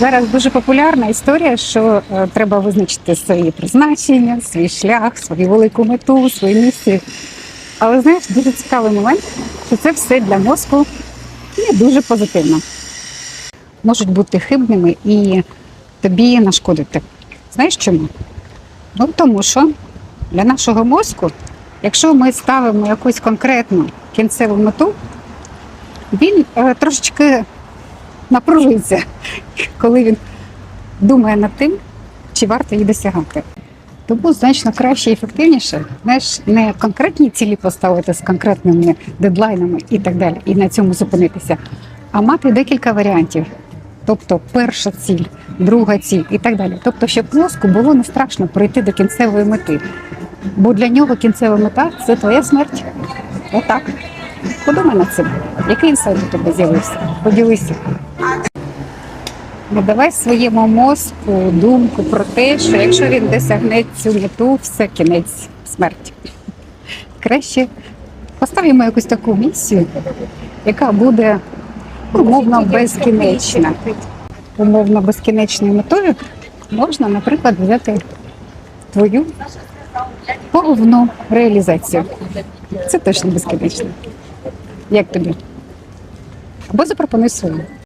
Зараз дуже популярна історія, що е, треба визначити своє призначення, свій шлях, свою велику мету, свою місію. Але знаєш, дуже цікавий момент, що це все для мозку не дуже позитивно. Можуть бути хибними і тобі нашкодити. Знаєш чому? Ну тому що для нашого мозку, якщо ми ставимо якусь конкретну кінцеву мету, він е, трошечки напружується, коли він думає над тим, чи варто її досягати. Тому значно краще і ефективніше, знаєш, не конкретні цілі поставити з конкретними дедлайнами і так далі, і на цьому зупинитися, а мати декілька варіантів. Тобто перша ціль, друга ціль і так далі. Тобто, щоб мозку було не страшно прийти до кінцевої мети. Бо для нього кінцева мета це твоя смерть. Отак. Подумай над цим. Який інсайт у тебе з'явився? Поділися. Не давай своєму мозку думку про те, що якщо він досягне цю мету, все кінець смерті. Краще поставимо якусь таку місію, яка буде умовно безкінечна. Умовно безкінечною метою можна, наприклад, взяти твою повну реалізацію. Це точно безкінечно. Як тобі? Або запропонуй свою.